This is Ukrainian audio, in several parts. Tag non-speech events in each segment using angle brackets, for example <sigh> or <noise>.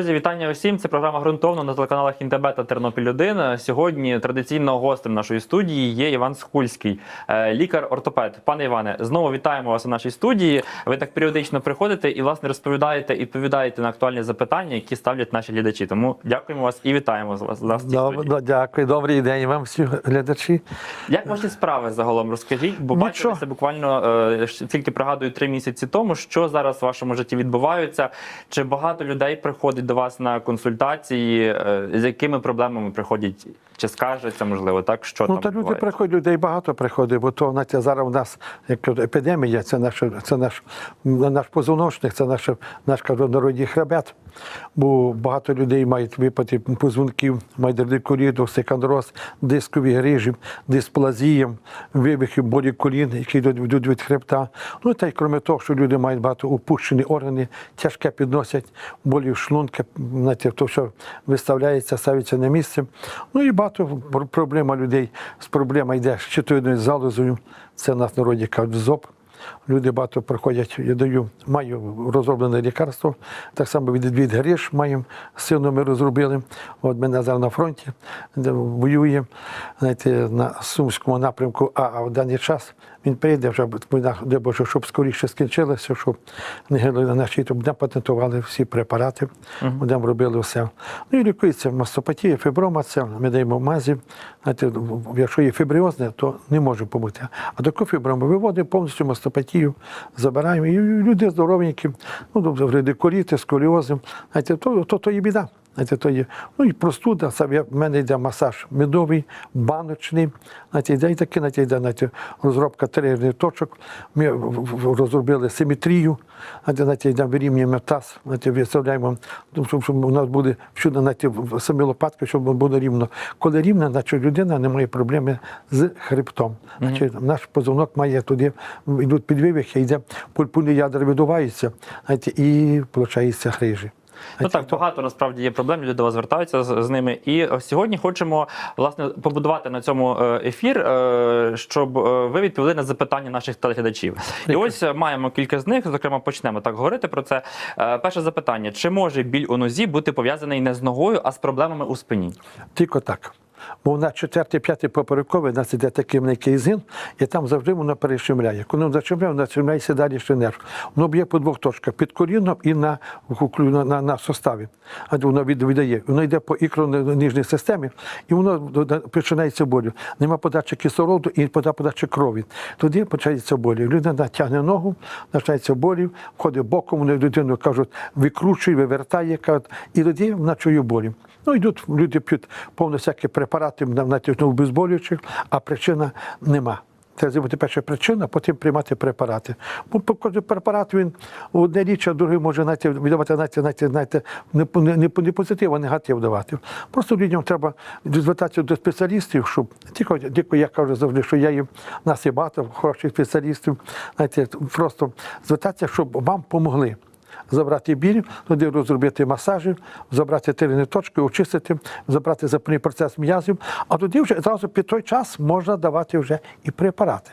Друзі, вітання усім. Це програма ґрунтовно на телеканалах Інтебе та Тернопіль 1 Сьогодні традиційно гостем нашої студії є Іван Скульський, е, лікар-ортопед. Пане Іване, знову вітаємо вас у нашій студії. Ви так періодично приходите і власне розповідаєте і відповідаєте на актуальні запитання, які ставлять наші глядачі. Тому дякуємо вас і вітаємо з вас. в Доб- Дякую, добрий день вам всі глядачі. Як ваші справи загалом розкажіть? Бо Нічого. бачилися буквально е, тільки пригадую три місяці тому, що зараз в вашому житті відбувається. Чи багато людей приходить до вас на консультації? е, З якими проблемами приходять? Чи скажеться, можливо, так що Ну, там та люди приходять, людей багато приходить, бо то знаєте, зараз у нас як епідемія, це наш, це наш, наш позвоночник, це наш, наш кажу, народний хребет. Бо багато людей мають випадки позвонків, мають радикуліт, остеохондроз, дискові грижі, дисплазія, вивихи болі колін, які йдуть, від хребта. Ну та й крім того, що люди мають багато опущені органи, тяжке підносять, болі шлунка, знаєте, то що виставляється, ставиться на місце. Ну і багато проблема людей з проблема йде з щитовидною залозою. Це нас народі кажуть ЗОП. Люди багато приходять, я даю, маю розроблене лікарство. Так само від, від Гриш маємо сину ми розробили. От мене зараз на фронті де воює знаєте, на Сумському напрямку, а, а в даний час він прийде вже, війна, де Боже, щоб скоріше скінчилося, щоб не гинули наші, будемо патентували всі препарати, будемо робили все. Ну і лікується мастопатія, фіброма, це ми даємо мазі. Знаєте, якщо є фібріозне, то не може побути. А таку фіброму виводимо повністю мастопатію, забираємо. І люди здоровенькі, ну, тобто радикуліти, сколіози. Знаєте, то, то, то є біда. Знаєте, то є. Ну і простуда, в мене йде масаж медовий, баночний. Знаєте, йде і таке, знаєте, йде знаєте, розробка тригерних точок. Ми розробили симетрію. Знаєте, знаєте, йде вирівнюємо таз, знаєте, виставляємо, ну, щоб, у нас буде всюди знаєте, самі лопатки, щоб було рівно. Коли рівно, значить людина не має проблеми з хребтом. Значить, наш позвонок має туди, йдуть підвивихи, йде пульпульні ядра видуваються, знаєте, і виходить грижі. Ну так, багато насправді є проблем, люди до вас звертаються з, з ними. І е, сьогодні хочемо власне побудувати на цьому е, ефір, е, щоб ви відповіли на запитання наших телеглядачів. І ось маємо кілька з них. Зокрема, почнемо так говорити про це. Перше запитання: чи може біль у нозі бути пов'язаний не з ногою, а з проблемами у спині? Тільки так. Бо на четвертий, п'ятий поперековий у нас іде такий великий зін, і там завжди воно перещемляє. Коли воно зачемляє, воно зачемляється далі ще нерв. Воно б'є по двох точках під коліном і на, на, на, на составі. А воно від- видає. Воно йде по ікронижній системі, і воно починається болю. Нема подачі кислороду і подачі крові. Тоді починається болі. Людина тягне ногу, починається болі, входить боком, вони людину кажуть, викручує, вивертає, кажуть, і тоді вона чує болі. Ну, йдуть, люди п'ють повно всякі препарати, навіть обезболюючих, а причина нема. Треба зробити перша причина, потім приймати препарати. Бо кожен препарат він одне річ, а другий може знаєте, віддавати знаєте, знаєте, знаєте, не, не, не, позитив, а негатив давати. Просто людям треба звертатися до спеціалістів, щоб тільки, тільки я кажу завжди, що я їм нас є багато хороших спеціалістів. Знаєте, просто звертатися, щоб вам допомогли забрати біль, туди розробити масажі, забрати тирні точки, очистити, забрати запальний процес м'язів, а тоді вже зразу під той час можна давати вже і препарати.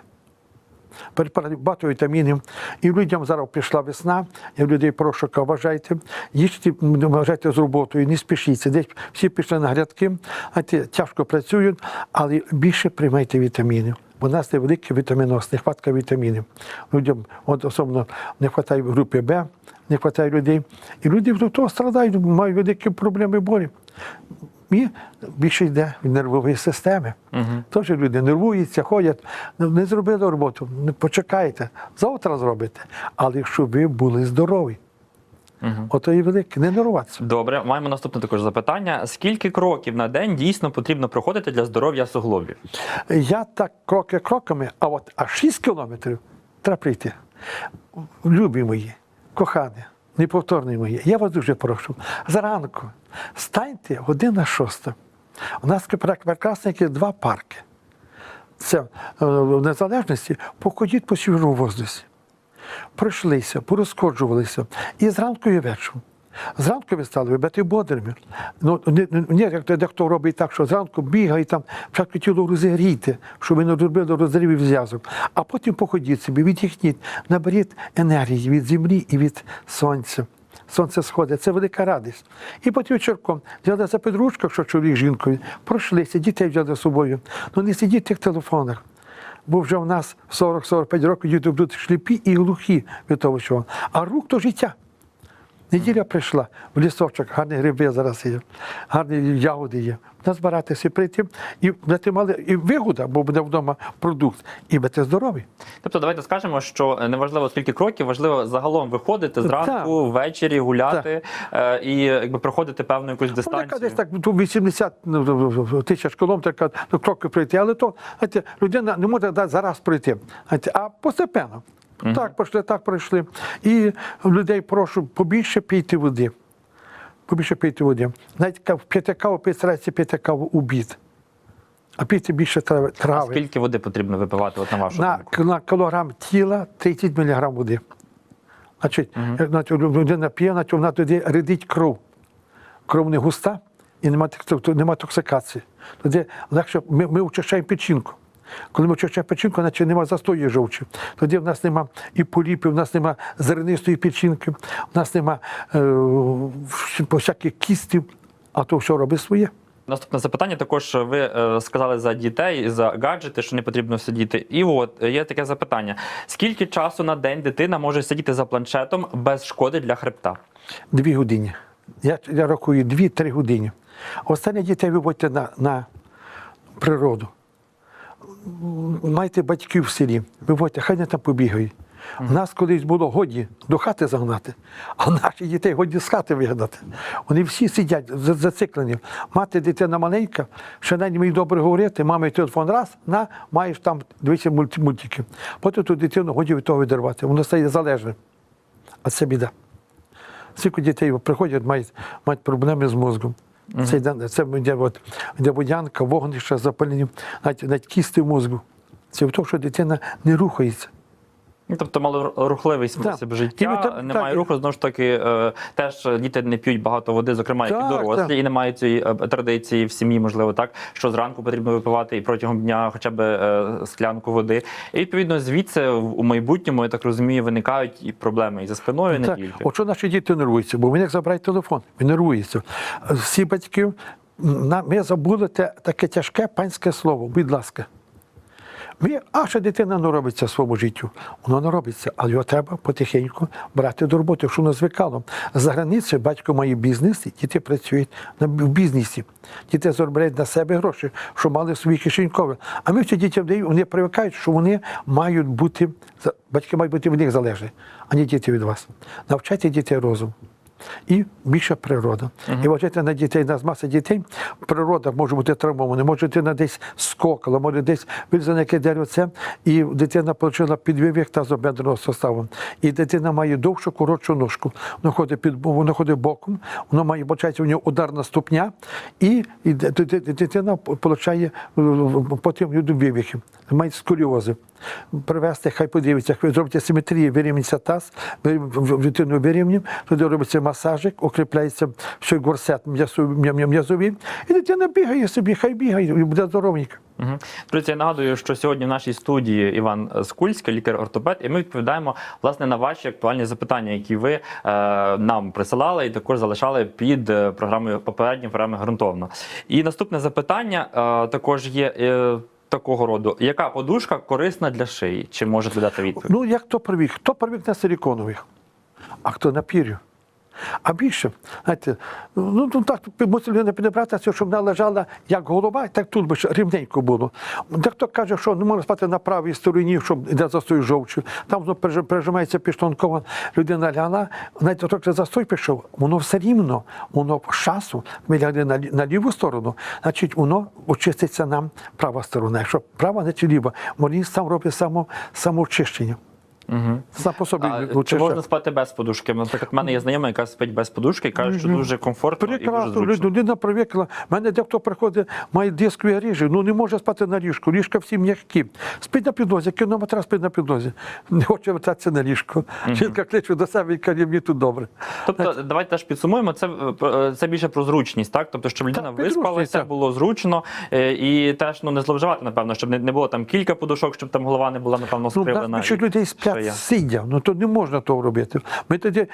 Багато вітамінів. І людям зараз прийшла весна, я людей прошу, вважайте, їжте, вважайте з роботою, не спішіться. Десь всі пішли на грядки, а ті тяжко працюють, але більше приймайте вітамінів. Бо у нас є великий вітаміноз, нехватка вітамінів. Людям от особливо не вистачає групи Б, не вистачає людей. І люди від того страдають, мають великі проблеми болі. І більше йде від нервової системи. Тож люди нервуються, ходять, ну, не зробили роботу, не почекайте, завтра зробите. Але якщо ви були здорові, ото і велике, не нервуватися. Добре, маємо наступне також запитання: скільки кроків на день дійсно потрібно проходити для здоров'я суглобів? Я так кроки кроками, а от аж 6 кілометрів треба прийти. Любі мої, кохані, неповторні мої, я вас дуже прошу. Зранку станьте година шоста. У нас прекрасні два парки. Це е, в незалежності походіть по свіжому воздусі. Пройшлися, порозходжувалися. І зранку і вечором. Зранку ви стали ви бути бодрими. Ну, не, не, як дехто робить так, що зранку бігає там, спочатку тіло розігрійте, щоб ви не зробили розривів зв'язок, а потім походіть собі, віддихніть, наберіть енергії від землі і від сонця. сонце сходить. Це велика радість. І потім вечірком взяли за підручку, якщо чоловік з жінкою, пройшлися, дітей взяли з собою. Ну не сидіть в тих телефонах. Бо вже в нас 40-45 років діти будуть сліпі і глухі від того, що. А рух то життя. Неділя прийшла в лісочок, гарні гриби зараз є, гарні ягоди є. Назбиратися прийти і будете мали і вигода, бо буде вдома продукт, і будете здорові. Тобто, давайте скажемо, що неважливо скільки кроків, важливо загалом виходити зранку, ввечері, гуляти е, і якби проходити певну якусь Ну, дистанцію. яка десь так ну, 80 ну, тисяч кілометрів ну, кроки пройти, але то знаєте, людина не може зараз пройти, а постепенно. Так пройшли, так пройшли. І людей прошу побільше пійти води. Побільше пийте води. Навіть п'яти каву старайтеся п'яти каву у обід. А пійте більше трави. А скільки води потрібно випивати, от на вашу На, думку? на кілограм тіла 30 мг води. Значить, як значить, людина п'є, значить, вона тоді рядить кров. Кров не густа і немає нема токсикації. Тоді легше ми, ми очищаємо печінку. Коли ми очищаємо печінку, значить немає застою жовчі. Тоді в нас нема і поліпів, в нас нема зернистої печінки, в нас нема е, всяких кістів, а то все робить своє. Наступне запитання. Також ви е, сказали за дітей, за гаджети, що не потрібно сидіти. І от е, є таке запитання: скільки часу на день дитина може сидіти за планшетом без шкоди для хребта? Дві години. Я, я рахую дві-три години. Останні дітей виводьте на, на природу. М, Майте батьків в селі, виводьте, хай не там побігають. У нас колись було годі до хати загнати, а наші дітей годі з хати вигнати. Вони всі сидять зациклені. Мати дитина маленька, навіть мені добре говорити, мамі телефон раз, на, маєш там дивися мульти- мультики. Потім ту дитину годі від того відірвати. Воно стає залежним. А це біда. Скільки дітей приходять, мають, мають проблеми з мозком. Це, йде- це от, де водянка, вогнище, запалення, навіть, навіть кісти в мозку. Це в тому, що дитина не рухається. Ну, тобто малорухливий спосіб життя, І немає так, руху. Знову ж таки, е, теж діти не п'ють багато води, зокрема, як і дорослі, так. і немає цієї е, традиції в сім'ї, можливо, так що зранку потрібно випивати і протягом дня хоча б е, склянку води. І відповідно звідси у майбутньому, я так розумію, виникають і проблеми і за спиною, і не Так. тільки. От що наші діти нервуються, бо вони як забирають телефон, він нервується. Всі батьки, ми забули те, таке тяжке панське слово, будь ласка. Ми, а що дитина не робиться в своєму життю? Воно не робиться, але його треба потихеньку брати до роботи, якщо воно звикало. За границею батько має бізнес, і діти працюють в бізнесі. Діти заробляють на себе гроші, що мали в свої кишенькові. А ми всі дітям даємо, вони привикають, що вони мають бути, батьки мають бути від них залежні, а не діти від вас. Навчайте дітей розум. І більша природа. І вважайте на дітей, на маса дітей, природа може бути травмована, може дитина десь скокала, може десь вилізла яке деревце, і дитина отримала підвивік тазобедреного суставу. І дитина має довшу, коротшу ножку. Вона ходить під воно ходить боком, воно має бачається у нього ударна ступня, і, і дитина отримує потім вивіхи, має сколіози. Привезти, хай подивиться, як ви зробите симетрію, вирівняться таз, дитину вирівнюємо, туди робиться масажик, укріпляється ще горсет м'язовий, і дитина бігає собі, хай бігає, і буде здоровенька. Мгм. Друзі, я нагадую, що сьогодні в нашій студії Іван Скульський, лікар-ортопед, і ми відповідаємо власне на ваші актуальні запитання, які ви е, нам присилали, і також залишали під е, програмою попередньої програми ґрунтовно. І наступне запитання е, також є. е, Такого роду, яка подушка корисна для шиї? Чи можете дати відповідь? Ну, як хто привік? Хто привік на силіконових, а хто на пір'ю. А більше, знаєте, ну ну, так мусить людина підібратися, щоб вона лежала як голова, так тут би рівненько було. Дехто каже, що не можна спати на правій стороні, щоб йде застой жовчу. Там воно переж- пережимається піштонково, людина лягла, навіть трохи застой пішов, воно все рівно, воно з часу, ми лягли на, на ліву сторону, значить воно очиститься нам права сторона. Якщо права, значить ліва. Організм сам робить само, самоочищення. Угу. Сам по собі А, чи можна спати без подушки? Наприклад, в мене є знайома, яка спить без подушки і каже, що дуже комфортно і дуже Прекрасно, зручно. людина привикла. У мене дехто приходить, має дискові грижі, ну не може спати на ліжку. Ліжка всі м'які. Спить на підлозі, кино матрас спить на підлозі. Не хоче вертатися на ліжко. Жінка кличе до себе і каже, мені тут добре. Тобто, давайте теж підсумуємо. Це е, е, це більше про зручність, так? Тобто, щоб людина Так, виспалася, так. було зручно е, і теж ну не зловживати, напевно, щоб не, не було там кілька подушок, щоб там голова не була напевно Ну, скривлена. більше і людей сплять шия. сидя. Ну то не можна того робити. Ми тоді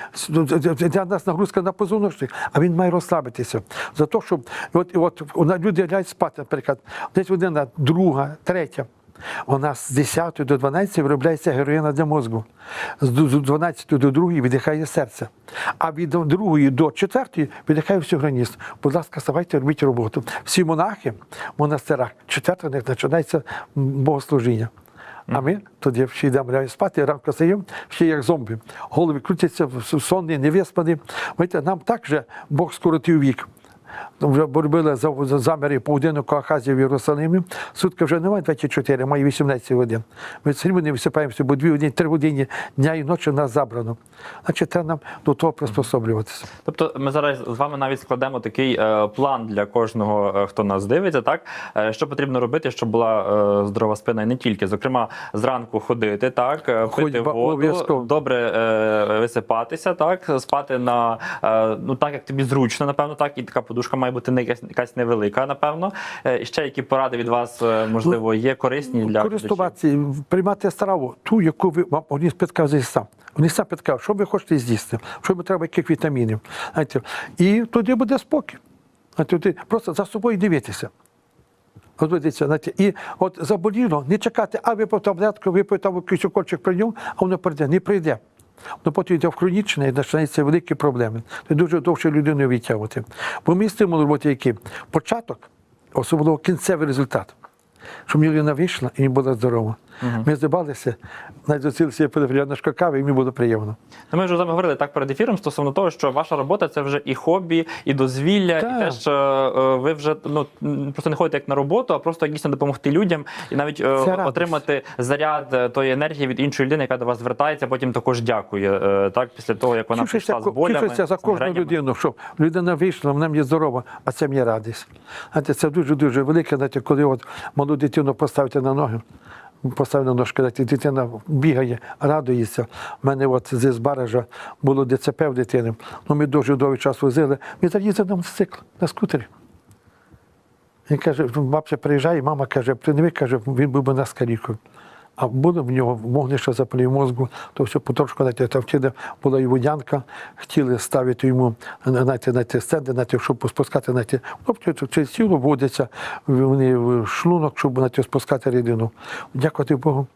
для нас нагрузка на позвоночник, а він має розслабитися. За те, щоб от, от люди лягають спати, наприклад, десь година, друга, третя. У нас з 10 до 12 виробляється героїна для мозку. З 12 до 2 віддихає серце. А від 2 до 4 віддихає всю організм. Будь ласка, ставайте, робіть роботу. Всі монахи в монастирах, 4 них починається богослужіння. А ми тоді всі йдемо лягаємо спати, ранку стаємо, ще як зомбі. Голови крутяться, сонні, невиспані. Нам так Бог скоротив вік. Ну, Вже робили за, за заміри поодинок Ахазів в Єрусалимі. Сутки вже немає 24, має 18 годин. Ми все рівно не висипаємося, бо 2 години, 3 години дня і ночі нас забрано. Значить, треба нам до того приспособлюватися. Тобто ми зараз з вами навіть складемо такий е, план для кожного, е, хто нас дивиться, так е, що потрібно робити, щоб була е, здорова спина і не тільки. Зокрема, зранку ходити, так пити Ходьба воду, добре е, висипатися, так спати на е, ну так як тобі зручно, напевно, так і така подушка має бути не якась, невелика, напевно. Е, ще які поради від вас е, можливо є корисні для? Користуватися, приймати страву, ту, яку ви вам організм підказує сам. Вони сам підказують, що ви хочете з'їсти, що ви треба, яких вітамінів. Знаєте, і тоді буде спокій. Знаєте, тоді просто за собою дивитися. Знаєте, і от заболіло, не чекати, а випив таблетку, випив там якийсь укольчик прийняв, а воно прийде, не прийде. Воно потім йде в хронічне і починаються великі проблеми. Це дуже довше людину відтягувати. Бо мій стимул роботи який? Початок, особливо кінцевий результат. Щоб людина вийшла і була здорова. Ми здивалися, навіть зустрілися педофіліаночка кави, і мені було приємно. Ну, Ми вже з вами говорили так перед ефіром стосовно того, що ваша робота це вже і хобі, і дозвілля, Так. і теж е, е, ви вже ну просто не ходите як на роботу, а просто дійсно допомогти людям і навіть е, отримати заряд е, тої енергії від іншої людини, яка до вас звертається, потім також дякує. е, Так, після того як вона прийшла з болями. тішуся за кожну мігренями. людину, щоб людина вийшла, вона мені здорова, а це мені радість. Знаєте, це дуже-дуже велике, знаєте, коли от молоду дитину поставити на ноги, поставити ножка, дитина бігає, радується. У мене от зі Баража було ДЦП в дитини. Ну, ми дуже довгий час возили. Ми тоді їздили на мотоцикл, на скутері. Він каже, бабця приїжджає, мама каже, ти каже, він був би на скалікою. А було в нього вогнище запалів мозку, то все потрошку знаєте, там втіде була і водянка, хотіли ставити йому знаєте, знаєте, стенди, знаєте, щоб спускати, знаєте, тобто через тіло вводиться вони в шлунок, щоб знаєте, спускати рідину. Дякувати Богу,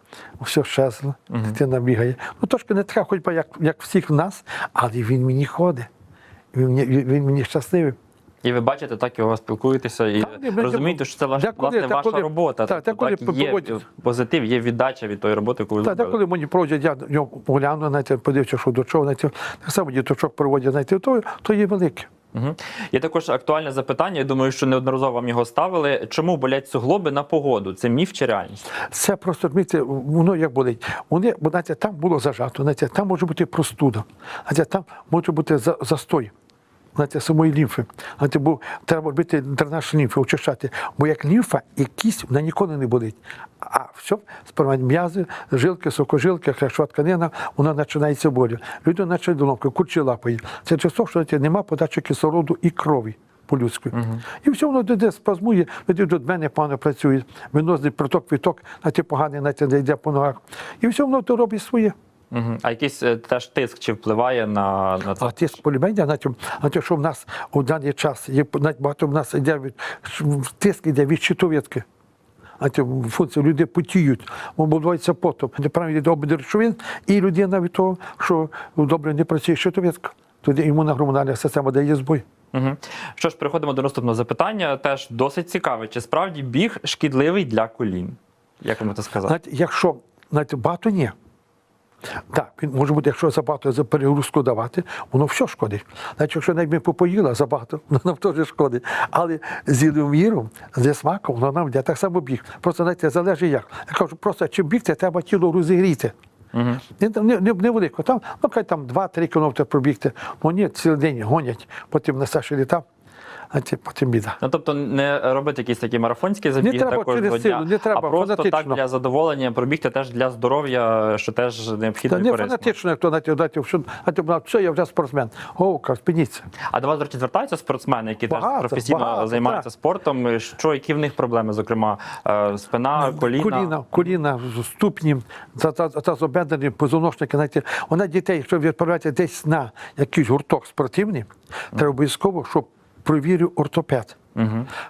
все щезло, дитина бігає. Ну трошки не така ходьба, як, як всіх в нас, але він мені ходить. Він, мені- він мені щасливий. І ви бачите, так і ви спілкуєтеся, і Так, розумієте, що це ваш, деколи- власне ваша деколи- робота. так, Тобто, деколи так, є проводять- позитив, є віддача від тої роботи, яку ви Так, зробили. деколи мені проводять, я на нього погляну, знаєте, подивився, що до чого, знаєте, так само діточок проводять, знаєте, то, то є велике. Угу. Є також актуальне запитання. Я думаю, що неодноразово вам його ставили. Чому болять суглоби на погоду? Це міф чи реальність? Це просто розумієте, воно як болить. Вони, бо знаєте, там було зажато, знаєте, там може бути простуда, знаєте, там може бути за- застой. Знаєте, самої лімфи. Знаєте, бо треба робити дренаж лімфи, очищати. Бо як лімфа і кість, вона ніколи не болить. А все, сперва м'язи, жилки, сокожилки, хрящова тканина, вона починається болі. Людина починає доломки, курчі лапає. Це те, що знаєте, нема подачі кислороду і крові по-людськи. І все воно де спазмує, тоді до мене погано працює, виносний проток, відток, знаєте, поганий, не йде по ногах. І все воно то робить своє. Угу. А якийсь е, теж тиск чи впливає на, на це? А тиск полімення, знаєте, знаєте, що в нас у даний час є навіть багато в нас йде від тиск йде від щитовідки. Знаєте, функції люди потіють, обливаються потом, неправильно йде обмін речовин, і людина від того, що добре не працює щитовідка. Тоді імунна гормональна система дає збой. Угу. Що ж, переходимо до наступного запитання. Теж досить цікаве. Чи справді біг шкідливий для колін? Як ви це сказати? Знаєте, якщо знаєте, багато ні. Так, він може бути, якщо забагато за перегрузку давати, воно все шкодить. Навіть якщо навіть ми попоїла забагато, <laughs> воно нам теж шкодить. Але з міром, зі смаком, воно нам йде так само біг. Просто знаєте, залежить як. Я кажу, просто чим бігти, треба тіло розігріти. Угу. Не, не, не, невелико. Там, ну, хай там 2-3 кілометри пробігти. Ну ні, цілий день гонять, потім на Саші літа. Потім біда. Ну, тобто не робити якісь такі марафонські забіги треба також через дня, силу, не треба а просто так для задоволення пробігти теж для здоров'я, що теж необхідно Та і не корисно. фанатично, як то знаєте, знаєте, що ну, все, я вже спортсмен. О, спиніться. А до вас, до речі, звертаються спортсмени, які теж професійно багато, займаються так. спортом. Що які в них проблеми? Зокрема, е, спина, коліна. коліна, коліна, ступні, та, та, та зобедені позвоночники. Знаєте, вона дітей, якщо ви відправляєте десь на якийсь гурток спортивний, треба обов'язково, щоб провірив ортопед.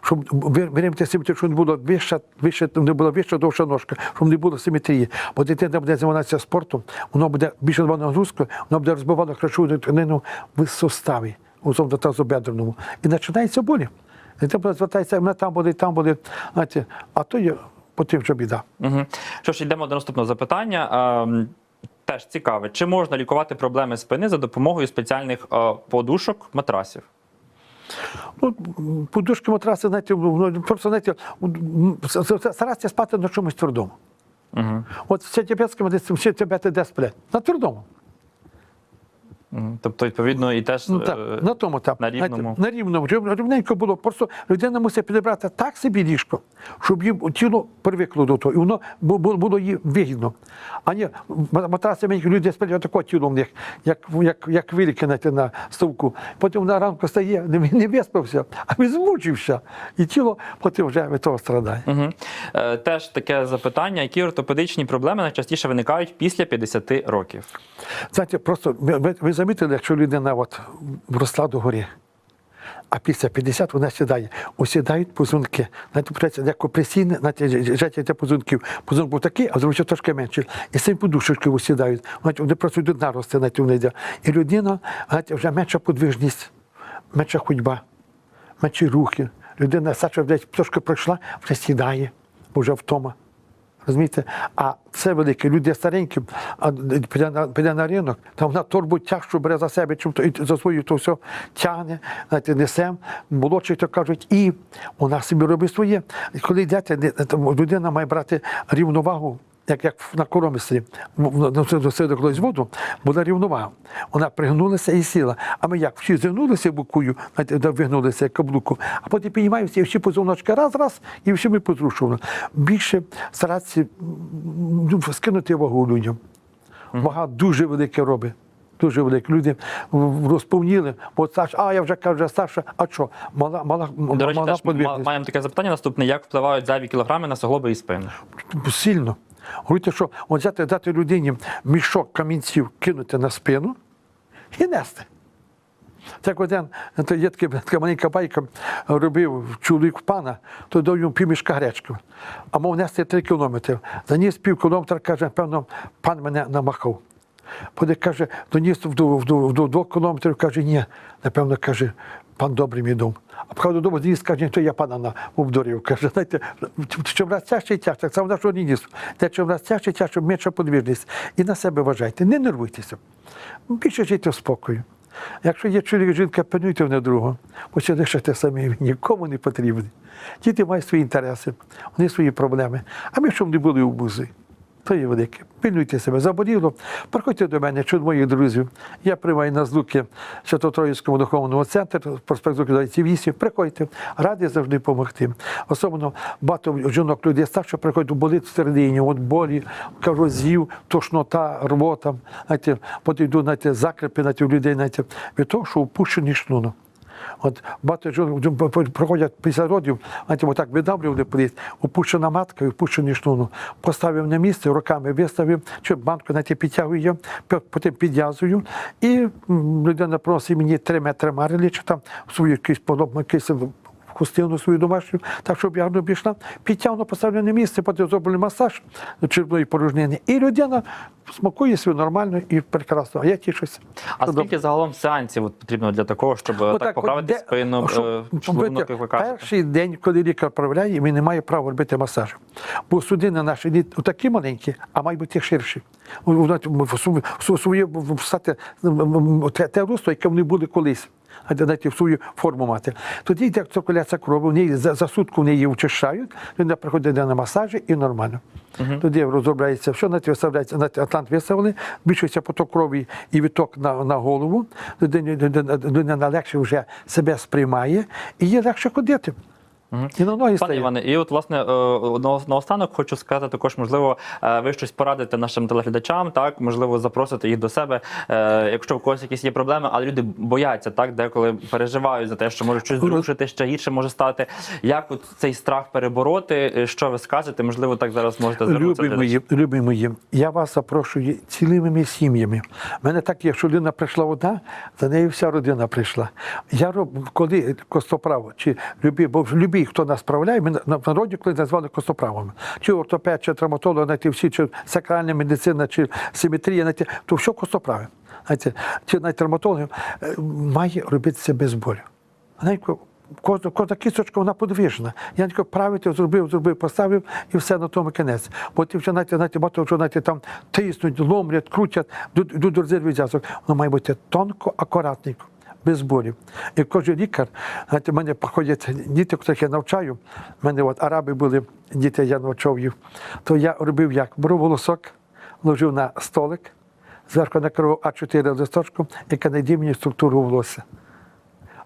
Щоб ви- виrimте симетрію, щоб не було вища, вища, не була вища довша ножка, щоб не було симетрії. Бо дитина буде займатися спортом, воно буде більше давати нагрузку, воно буде розбивати харчову тканину в суставі, у цьому тазобедреному. І починається болі. Дитина звертається, мене там болить, там болить. Знаєте, а то є потім вже біда. Угу. Що ж, йдемо до наступного запитання. Ем, Теж цікаве, чи можна лікувати проблеми спини за допомогою спеціальних е, подушок, матрасів? Ну, подушки матраси, знаєте, ну, просто знаєте, старатися спати на чомусь твердому. Угу. От все тибетське медицина, всі тибети де сплять? На твердому. Тобто, відповідно, і теж Ну, е, так, на тому так. на рівному. на рівному. Рівненько було. Просто людина мусить підібрати так собі ліжко, щоб їм тіло привикло до того. І воно бу- бу- було їй вигідно. А ні, матраси мені люди сплять таке тіло в них, як, як, як виліки знаєте, на ставку. Потім на ранку стає, не, не виспався, а він змучився. І тіло потім вже від того страдає. Угу. Е, теж таке запитання: які ортопедичні проблеми найчастіше виникають після 50 років? Знаєте, просто ви, ви замітили, якщо людина от росла до гори, а після 50 вона сідає, осідають позвонки. Знаєте, праця, як опресійне, знаєте, життя для позвонків. Позвонок був такий, а зробився трошки менше. І цим подушечки осідають. Знаєте, вони просто йдуть нарости, знаєте, вони йде. І людина, знаєте, вже менша подвижність, менша ходьба, менші рухи. Людина сача десь трошки пройшла, вже сідає, вже втома. Розумієте? А це велике, люди старенькі, а піде на, піде на ринок, там вона торбу тяжчу бере за себе, чим то і за свою то все тягне, знаєте, несе. Молодші то кажуть, і вона собі робить своє. Коли йдете, людина має брати рівновагу. Як, як на коромислі, носили колись воду, була рівновага. Вона пригнулася і сіла. А ми як всі зігнулися знаєте, вигнулися як каблуку, а потім піднімаємося і всі позвоночки раз, раз, і всі ми позрушували. Більше старатися ну, скинути вагу людям. Вага дуже велике робить. Дуже велике. Люди розповніли, бо старш, а я вже кажу, старша, а що? Мала, мала, До речі, мала теж маємо таке запитання наступне: як впливають зайві кілограми на суглоби і спину? сильно. Говорите, що от взяти, дати людині мішок камінців кинути на спину і нести. Так один, то є така, маленька байка, робив чоловік пана, то дав йому півмішка гречки, а мав нести три кілометри. Заніс пів кілометра, каже, певно, пан мене намахав. Поди каже, доніс в двох кілометрів, каже, ні, напевно, каже, пан добрий мій дом. А поки додому доніс, каже, то я пана на обдурив. Каже, знаєте, чим раз тяжче і тяжче, так само наш ніс. Те, чим раз тяжче і тяжче, менша подвижність. І на себе вважайте, не нервуйтеся. Більше жити в спокою. Якщо є чоловік, жінка, пильнуйте одне другого, бо це лишите самі, нікому не потрібні. Діти мають свої інтереси, вони свої проблеми. А ми щоб не були у бузи. То є. Пильнуйте себе, заболіло. Приходьте до мене, чи до моїх друзів. Я приймаю на злуки Свято-Троїцькому духовному центру, проспект Злуки 8. Приходьте, радий завжди допомогти. Особливо багато жінок людей старше приходять, болить всередині, от болі, кажу, з'їв, тошнота, рвота, знаєте, потім йдуть знаєте, закрепи знаєте, у людей знаєте, від того, що упущений шлунок. От багато проходять після родів, знаєте, отак видавлювали пліт, опущена матка і опущений шлунок. Поставив на місце, руками виставив, чи банку знаєте, підтягує, потім підв'язую. І людина просить мені три метри марилі, чи там свою якийсь подобну, якийсь хустину свою домашню, так щоб я пішла, підтягну, поставлю на місце, потім зроблю масаж червної порожнини. І людина смакує себе нормально і прекрасно. А я тішуся. А скільки загалом сеансів от потрібно для такого, щоб е, Отак так поправити де- спину, е, шлунок, бити, як ви кажете? Перший день, коли лікар проявляє, він не має права робити масаж. Бо судини наші не такі маленькі, а мають бути ширші. У- у- знаєте, в су- в су- Своє те русло, яке вони були колись. А дайте в свою форму мати. Тоді йде циркуляція крові, в неї за, за сутку в неї очищають, людина приходить на масажі і нормально. Тоді розробляється все, на виставляється на атлант виставили, збільшується поток крові і відток на, на голову. Людина, людина, людина легше вже себе сприймає і їй легше ходити. І на ноги Пане. Іване, і от власне е, на- наостанок хочу сказати також, можливо, е, ви щось порадите нашим телеглядачам, так можливо, запросити їх до себе, е, якщо в когось якісь є проблеми, але люди бояться, так деколи переживають за те, що може щось зрушити, ще гірше може стати. Як от цей страх перебороти? Що ви скажете? Можливо, так зараз можете звернутися. Любі мої, любі мої, я вас запрошую цілими сім'ями. У мене так є, що людина прийшла одна, за нею вся родина прийшла. Я роб, коли костоправо, чи любі, бо любі, хто нас справляє, ми на на народі коли назвали костоправами. Чи ортопед, чи травматолог, знаєте, всі, чи сакральна медицина, чи симетрія, знаєте, то все костоправи. Знаєте, чи навіть травматологи е, має робити це без болю. Знаєте, Кожна, кожна кісточка вона подвижна. Я тільки правити, зробив, зробив, поставив і все на тому кінець. Бо ти вже знаєте, знаєте, багато вже знаєте, там тиснуть, ломлять, крутять, йдуть до резервів зв'язок. Воно має бути тонко, акуратненько, без болів. І кожен лікар, знаєте, в мене приходять діти, яких я навчаю. в мене от араби були, діти, я навчав їх. То я робив як? Беру волосок, ложив на столик, зверху накривав А4 листочку яка найде мені структуру волосся.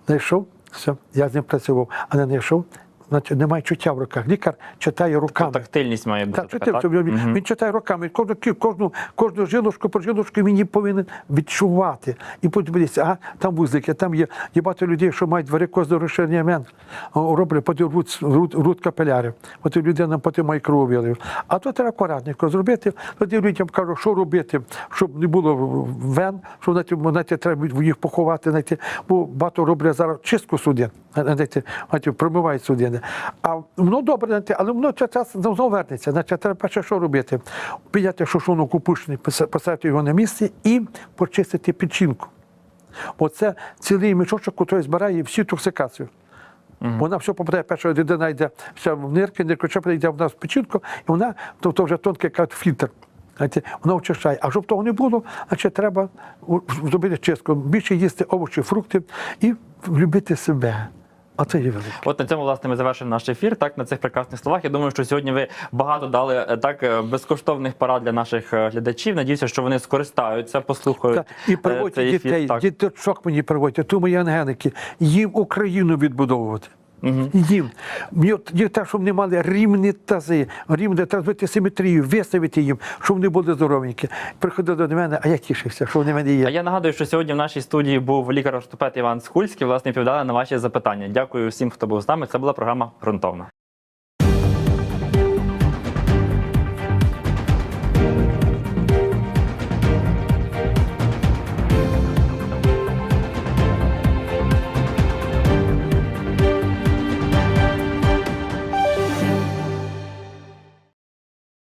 Знайшов, все, я з ним працював, а не знайшов, значить немає чуття в руках. Лікар читає руками. Тактильність має бути. Так, така, так? він, він читає руками, кожну, кожну, кожну жилочку по жилочку він її повинен відчувати. І потім дивитися, ага, там вузлики, там є, є багато людей, що мають варикозне розширення мен, роблять, потім рут, рут, рут капілярів, потім людина потім має кров'ялів. А то треба акуратненько зробити. Тоді людям кажу, що робити, щоб не було вен, що знаєте, знаєте, треба їх поховати, знаєте, бо багато роблять зараз чистку судин, знаєте, промивають судини. А воно добре, але воно час час знову вернеться. Значить, треба перше, що робити? Підняти шошону купушний, поставити його на місце і почистити печінку. Бо це цілий мішочок, який збирає всю токсикацію. Вона все попадає, перша людина йде вся в нирки, ниркочепа йде в нас в печінку, і вона, то, то вже тонкий як фільтр. Вона очищає. А щоб того не було, значить треба зробити чистку, більше їсти овочі, фрукти і любити себе. А це є велике. От на цьому власне ми завершимо наш ефір. Так на цих прекрасних словах. Я думаю, що сьогодні ви багато дали е, так е, безкоштовних порад для наших е, глядачів. Надіюся, що вони скористаються, послухають Так, і приводять дітей, Так. діточок мені приводять, тому я ангеники їм Україну відбудовувати. Їм. Мені так, щоб вони мали рівні тази, рівні треба симетрію, виставити їм, щоб вони були здоровенькі. Приходили до мене, а я тішився, що вони в мене є. А я нагадую, що сьогодні в нашій студії був лікар-ортопед Іван Скульський. Власне, відповідали на ваші запитання. Дякую всім, хто був з нами. Це була програма Грунтовна.